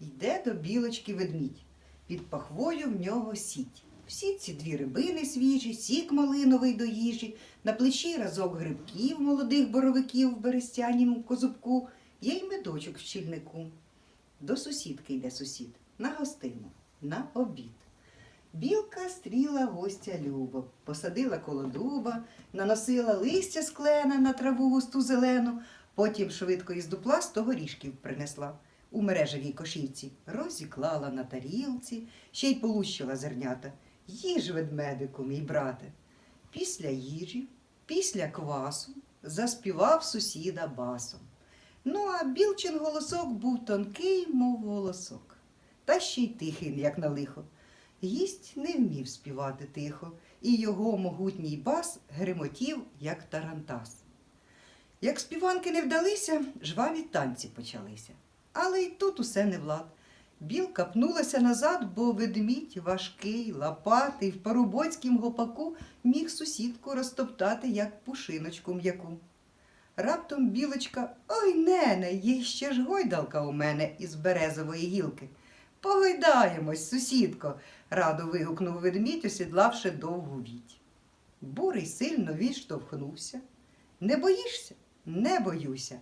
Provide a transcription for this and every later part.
Йде до білочки ведмідь. Під пахвою в нього сіть. В сітці дві рибини свіжі, сік малиновий до їжі, на плечі разок грибків, молодих боровиків в берестянім козубку, є й медочок в щільнику. До сусідки йде сусід на гостину, на обід. Білка стріла гостя любо, посадила коло дуба, наносила листя склена на траву густу зелену, потім швидко із дупла сто горішків принесла. У мережевій кошівці розіклала на тарілці, ще й полущила зернята. Їж, ведмедику, мій брате. Після їжі, після квасу заспівав сусіда басом. Ну, а білчин голосок був тонкий, мов волосок, та ще й тихий, як на лихо. Гість не вмів співати тихо, і його могутній бас гримотів, як тарантас. Як співанки не вдалися, жваві танці почалися. Але й тут усе не влад. Білка пнулася назад, бо ведмідь важкий, лопатий, в парубоцькім гопаку міг сусідку розтоптати, як пушиночку м'яку. Раптом білочка, ой, нене, є ще ж гойдалка у мене із березової гілки. Погойдаємось, сусідко, радо вигукнув ведмідь, осідлавши довгу віть. Бурий сильно відштовхнувся. Не боїшся? Не боюся.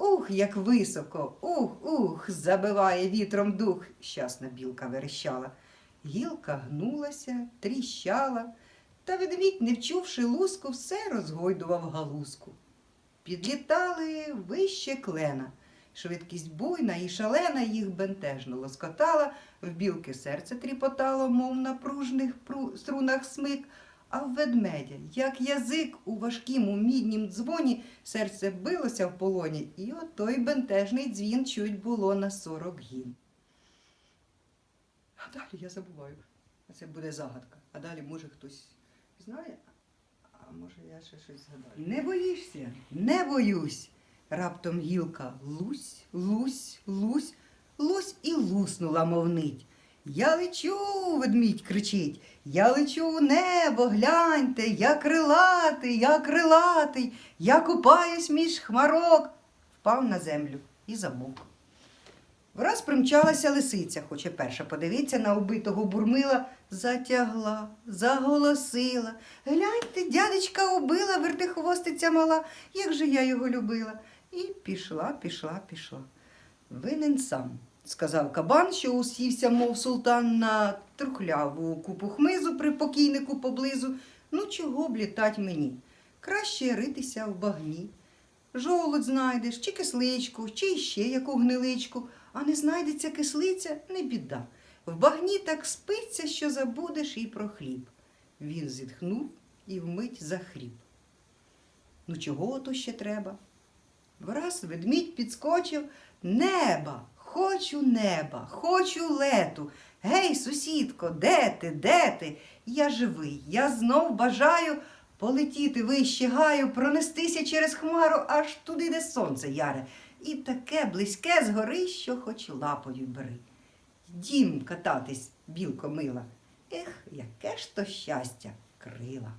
Ух, як високо, ух, ух, забиває вітром дух, щасна білка верещала. Гілка гнулася, тріщала, та ведмідь, не вчувши луску, все розгойдував галузку. Підлітали вище клена. Швидкість буйна і шалена їх бентежно лоскотала, в білки серце тріпотало, мов на пружних пру- струнах смик, а в ведмедя, як язик у важкім у міднім дзвоні, серце билося в полоні, і отой бентежний дзвін чуть було на сорок гін. А далі я забуваю. Це буде загадка. А далі, може, хтось знає, а може я ще щось згадаю. Не боїшся? Не боюсь. Раптом гілка лусь, лусь, лусь, лусь і луснула, мов нить. Я лечу, ведмідь кричить, я лечу у небо, гляньте, я крилатий, я крилатий, я купаюсь між хмарок. Впав на землю і замовк. Враз примчалася лисиця, хоче перша подивитися на убитого бурмила, затягла, заголосила. Гляньте, дядечка убила, вертихвостиця мала, як же я його любила. І пішла, пішла, пішла. Винен сам, сказав кабан, що усівся, мов султан, на трухляву купу хмизу при покійнику поблизу. Ну, чого б літать мені? Краще ритися в багні. Жолудь знайдеш, чи кисличку, чи ще яку гниличку, а не знайдеться кислиця, не біда. В багні так спиться, що забудеш і про хліб. Він зітхнув і вмить захріп. Ну, чого то ще треба? Враз ведмідь підскочив неба, хочу неба, хочу лету. Гей, сусідко, де ти, де ти? Я живий, я знов бажаю полетіти вище гаю, пронестися через хмару аж туди, де сонце яре. І таке близьке згори, що хоч лапою бери. Дім кататись, білко мила. Ех, яке ж то щастя крила.